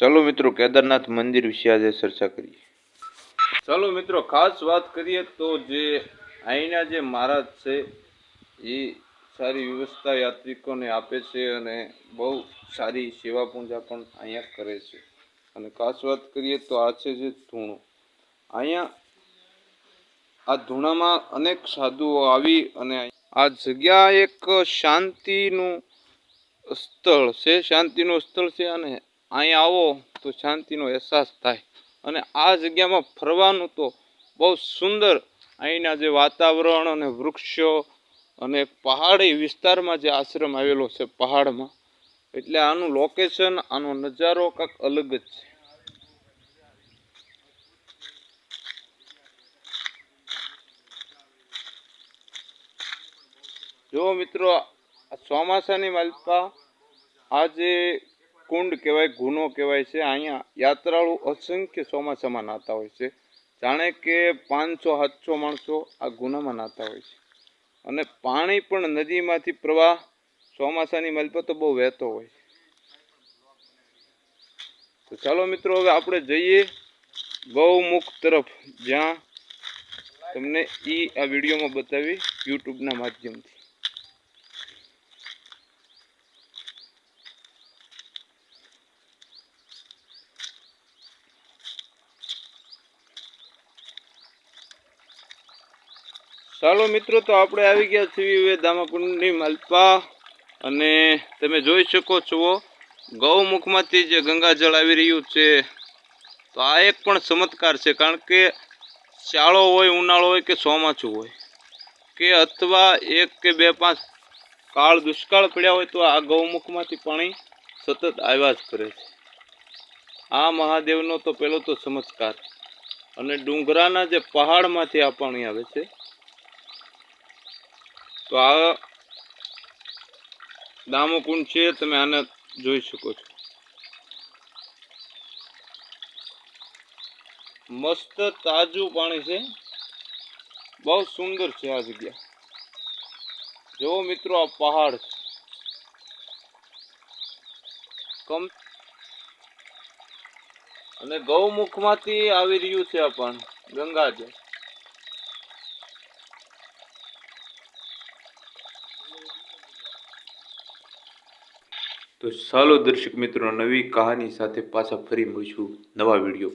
ચાલો મિત્રો કેદારનાથ મંદિર વિશે આજે ચર્ચા કરીએ. ચાલો મિત્રો, ખાસ વાત કરીએ તો જે અહીંના જે મહારાજ છે, એ સારી વ્યવસ્થા યાત્રિકોને આપે છે અને બહુ સારી સેવા પૂજા પણ અહીંયા કરે છે. અને ખાસ વાત કરીએ તો આ છે જે ધૂણો. અહીંયા આ ધૂણામાં અનેક સાધુઓ આવી અને આ જગ્યા એક શાંતિનું સ્થળ છે, શાંતિનું સ્થળ છે અને અહીંયા આવો તો શાંતિનો અહેસાસ થાય. અને આ જગ્યામાં ફરવાનું તો બહુ સુંદર. અહીંના જે વાતાવરણ અને વૃક્ષો અને પહાડી વિસ્તારમાં જે આશ્રમ આવેલો છે પહાડમાં, એટલે આનું લોકેશન આનો નજારો કાંક અલગ જ છે. જો મિત્રો ચોમાસાની માલિકા આ જે કુંડ કહેવાય, ગુનો કહેવાય છે. અહીંયા યાત્રાળુ અસંખ્ય ચોમાસામાં નાહતા હોય છે. જાણે કે પાંચસો, સાતસો માણસો આ ગુનામાં નાહતા હોય છે. અને પાણી પણ નદીમાંથી પ્રવાહ ચોમાસાની મલપતો બહુ વહેતો હોય છે. તો ચાલો મિત્રો, હવે આપણે જઈએ ગૌમુખ તરફ. જ્યાં તમને એ આ વિડીયોમાં બતાવી યુટ્યુબના માધ્યમથી. ચાલો મિત્રો, તો આપણે આવી ગયા છીએ હવે દામાકુંડની માલપા. અને તમે જોઈ શકો છો, ગૌમુખમાંથી જે ગંગાજળ આવી રહ્યું છે, તો આ એક પણ ચમત્કાર છે, કારણ કે શાળો હોય, ઉનાળો હોય કે ચોમાસું હોય, કે અથવા એક કે બે પાંચ કાળ દુષ્કાળ પડ્યા હોય, તો આ ગૌમુખમાંથી પાણી સતત આવ્યા જ કરે છે. આ મહાદેવનો તો પહેલો તો ચમત્કાર. અને ડુંગરાના જે પહાડમાંથી આ પાણી આવે છે તો આ દામોકુંડ છે, તમે આને જોઈ શકો છો. મસ્ત તાજું પાણી છે. બહુ સુંદર છે આ જગ્યા. જો મિત્રો, આ પહાડ છે. કમ અને ગૌમુખમાંથી આવી રહ્યું છે આ પણ ગંગાજળ. તો ચાલો દર્શક મિત્રો નવી કહાની સાથે પાછા ફરી મળીશું નવા વીડિયો